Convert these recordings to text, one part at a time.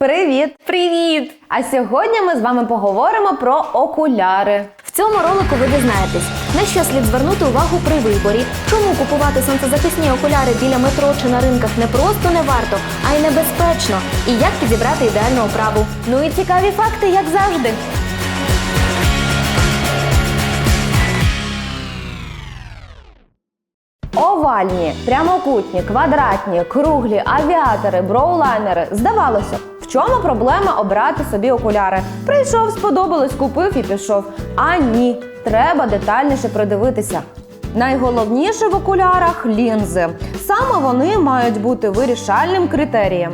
Привіт! Привіт! А сьогодні ми з вами поговоримо про окуляри. В цьому ролику ви дізнаєтесь, на що слід звернути увагу при виборі, чому купувати сонцезахисні окуляри біля метро чи на ринках не просто не варто, а й небезпечно, і як підібрати ідеальну оправу. Ну і цікаві факти, як завжди. Овальні, прямокутні, квадратні, круглі, авіатори, броулайнери. Здавалося, чому проблема обрати собі окуляри? Прийшов, сподобалось, купив і пішов. А ні, треба детальніше придивитися. Найголовніше в окулярах лінзи. Саме вони мають бути вирішальним критерієм.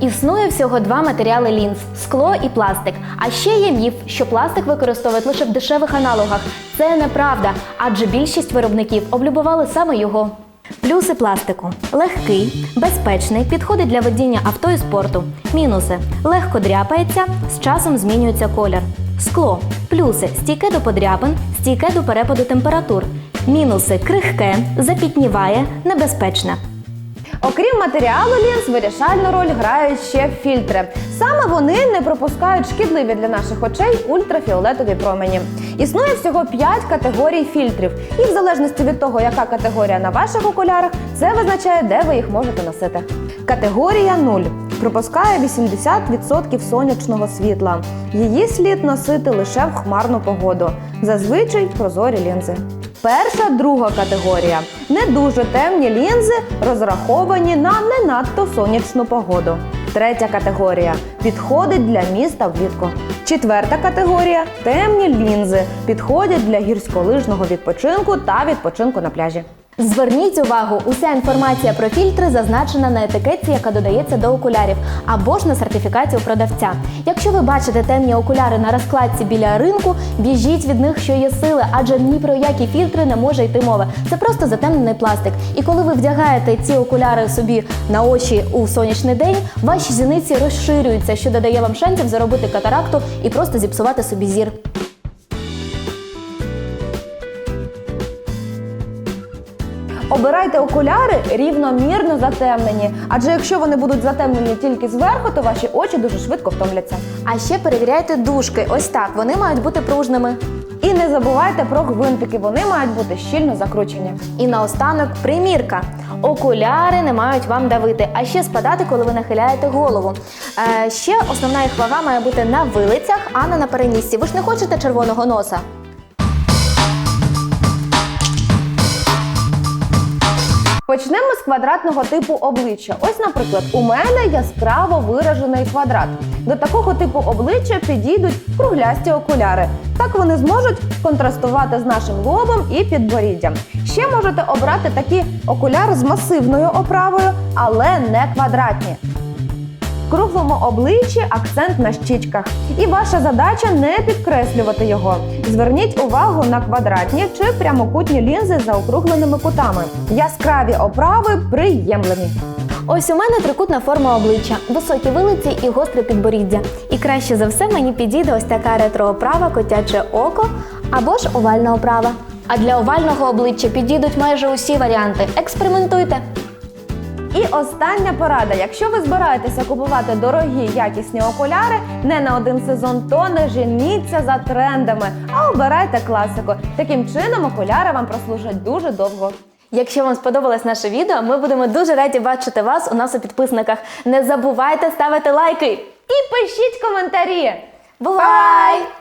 Існує всього два матеріали лінз скло і пластик. А ще є міф, що пластик використовують лише в дешевих аналогах. Це неправда, адже більшість виробників облюбували саме його. Плюси пластику: легкий, безпечний, підходить для водіння авто і спорту. Мінуси легко дряпається, з часом змінюється колір. Скло. Плюси стійке до подряпин, стійке до перепаду температур. Мінуси крихке, запітніває, небезпечне. Окрім матеріалу лінз, вирішальну роль грають ще фільтри. Саме вони не пропускають шкідливі для наших очей ультрафіолетові промені. Існує всього 5 категорій фільтрів, і в залежності від того, яка категорія на ваших окулярах, це визначає, де ви їх можете носити. Категорія 0 пропускає 80% сонячного світла. Її слід носити лише в хмарну погоду, зазвичай прозорі лінзи. Перша друга категорія не дуже темні лінзи, розраховані на не надто сонячну погоду. Третя категорія підходить для міста влітку. Четверта категорія темні лінзи підходять для гірськолижного відпочинку та відпочинку на пляжі. Зверніть увагу, уся інформація про фільтри зазначена на етикетці, яка додається до окулярів, або ж на сертифікаті у продавця. Якщо ви бачите темні окуляри на розкладці біля ринку, біжіть від них, що є сили, адже ні про які фільтри не може йти мова. Це просто затемнений пластик. І коли ви вдягаєте ці окуляри собі на очі у сонячний день, ваші зіниці розширюються, що додає вам шансів заробити катаракту і просто зіпсувати собі зір. Обирайте окуляри рівномірно затемнені, адже якщо вони будуть затемнені тільки зверху, то ваші очі дуже швидко втомляться. А ще перевіряйте дужки. Ось так, вони мають бути пружними. І не забувайте про гвинтики, вони мають бути щільно закручені. І наостанок примірка. Окуляри не мають вам давити, а ще спадати, коли ви нахиляєте голову. Е, ще основна їх вага має бути на вилицях, а не на перенісці. Ви ж не хочете червоного носа? Почнемо з квадратного типу обличчя. Ось, наприклад, у мене яскраво виражений квадрат. До такого типу обличчя підійдуть круглясті окуляри. Так вони зможуть контрастувати з нашим лобом і підборіддям. Ще можете обрати такі окуляри з масивною оправою, але не квадратні. Круглому обличчі акцент на щічках. І ваша задача не підкреслювати його. Зверніть увагу на квадратні чи прямокутні лінзи з заокругленими кутами. Яскраві оправи приємлені. Ось у мене трикутна форма обличчя, високі вилиці і гостре підборіддя. І краще за все мені підійде ось така ретро-оправа, котяче око або ж овальна оправа. А для овального обличчя підійдуть майже усі варіанти. Експериментуйте! І остання порада: якщо ви збираєтеся купувати дорогі якісні окуляри не на один сезон, то не женіться за трендами, а обирайте класику. Таким чином окуляри вам прослужать дуже довго. Якщо вам сподобалось наше відео, ми будемо дуже раді бачити вас у нас у підписниках. Не забувайте ставити лайки. І пишіть коментарі. Бувай!